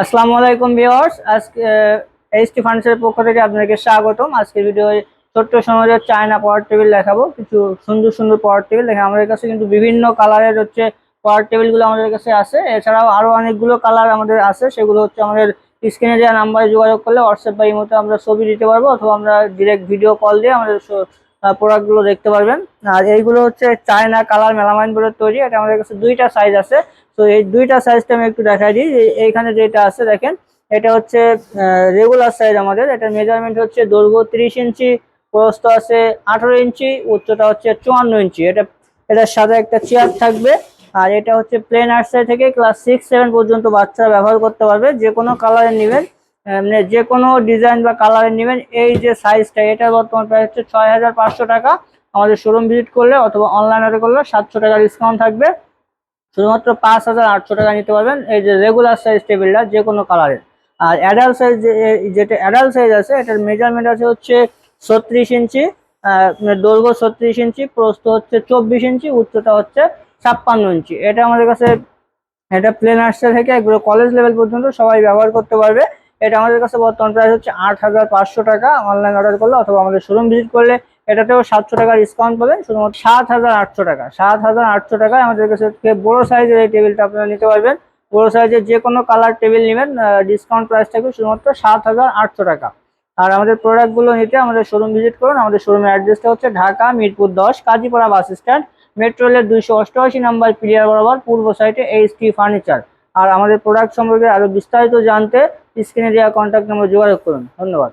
আসসালামু আলাইকুম ভিউয়ার্স। আজকে এইচটি ফান্ডসের পক্ষ থেকে আপনাদেরকে স্বাগতম। আজকের ভিডিওয়ে ছোট্ট সমাজের চায়না পাওয়ার টেবিল দেখাবো। কিছু সুন্দর সুন্দর পাওয়ার টেবিল দেখেন, আমাদের কাছে কিন্তু বিভিন্ন কালারের হচ্ছে পাওয়ার টেবিলগুলো আমাদের কাছে আছে। এছাড়াও আরও অনেকগুলো কালার আমাদের আছে। সেগুলো হচ্ছে আমাদের স্ক্রিনে দেওয়া নাম্বারে যোগাযোগ করলে হোয়াটসঅ্যাপ বা ইমোতে আমরা ছবি দিতে পারব। অথবা আমরা ডিরেক্ট ভিডিও কল দিয়ে আমাদের প্রোডাক্টগুলো দেখতে পারবেন। আর এইগুলো হচ্ছে চায়না কালার মেলামাইন বলে তৈরি। এটা আমাদের কাছে দুইটা সাইজ আছে। তো এই দুইটা সাইজটা আমি একটু দেখাই দিই। এই- এইখানে যেটা আছে, দেখেন, এটা হচ্ছে রেগুলার সাইজ আমাদের। এটা মেজারমেন্ট হচ্ছে দৈর্ঘ্য তিরিশ ইঞ্চি, প্রস্থ আছে আঠারো ইঞ্চি, উচ্চতা হচ্ছে চুয়ান্ন ইঞ্চি। এটা, এটার সাথে একটা চেয়ার থাকবে। আর এটা হচ্ছে প্লেন আর্টসাই থেকে ক্লাস সিক্স সেভেন পর্যন্ত বাচ্চারা ব্যবহার করতে পারবে। যে কোনো কালারের নেবেন। মানে যে কোনো ডিজাইন বা কালারের নেবেন এই যে সাইজটা এটা বর্তমান প্রাইস হচ্ছে ছয় হাজার পাঁচশো টাকা। আমাদের শোরুম ভিজিট করলে অথবা অনলাইন অর্ডার করলে সাতশো টাকা ডিসকাউন্ট থাকবে। শুধুমাত্র পাঁচ হাজার আটশো টাকা নিতে পারবেন এই যে রেগুলার সাইজ টেবিলটা যে কোনো কালারের আর অ্যাডাল্ট সাইজ যেটা অ্যাডাল্ট সাইজ আছে এটার মেজারমেন্ট আছে হচ্ছে ছত্রিশ ইঞ্চি আহ, দৈর্ঘ্য ছত্রিশ ইঞ্চি প্রস্থ হচ্ছে চব্বিশ ইঞ্চি উচ্চতা হচ্ছে ছাপ্পান্ন ইঞ্চি। এটা আমাদের কাছে এটা প্লেন আর্টসের থেকে একবারে কলেজ লেভেল পর্যন্ত সবাই ব্যবহার করতে পারবে। এটা আমাদের কাছে বর্তমান প্রাইস হচ্ছে আট হাজার পাঁচশো টাকা। অনলাইন অর্ডার করলে অথবা আমাদের শোরুম ভিজিট করলে এটাতেও সাতশো টাকা ডিসকাউন্ট পাবেন শুধুমাত্র সাত হাজার আটশো টাকা। সাত হাজার আটশো টাকায় আমাদের কাছে বড় সাইজের এই টেবিলটা আপনারা নিতে পারবেন। বড় সাইজের যে কোনো কালার টেবিল নেবেন ডিসকাউন্ট প্রাইস থাকবে শুধুমাত্র সাত হাজার আটশো টাকা। আর আমাদের প্রোডাক্টগুলো নিতে আমাদের শোরুম ভিজিট করুন। আমাদের শোরুমের অ্যাড্রেসটা হচ্ছে ঢাকা, মিরপুর দশ, কাজীপাড়া বাস স্ট্যান্ড মেট্রো রেলের দুইশো অষ্টআশি নাম্বার প্লেয়ার বরাবর, পূর্ব সাইডে এইচ টি ফার্নিচার আর আমাদের প্রোডাক্ট সম্পর্কে আরও বিস্তারিত জানতে স্ক্রিনে দেওয়া কন্ট্যাক্ট নম্বর যোগাযোগ করুন। ধন্যবাদ।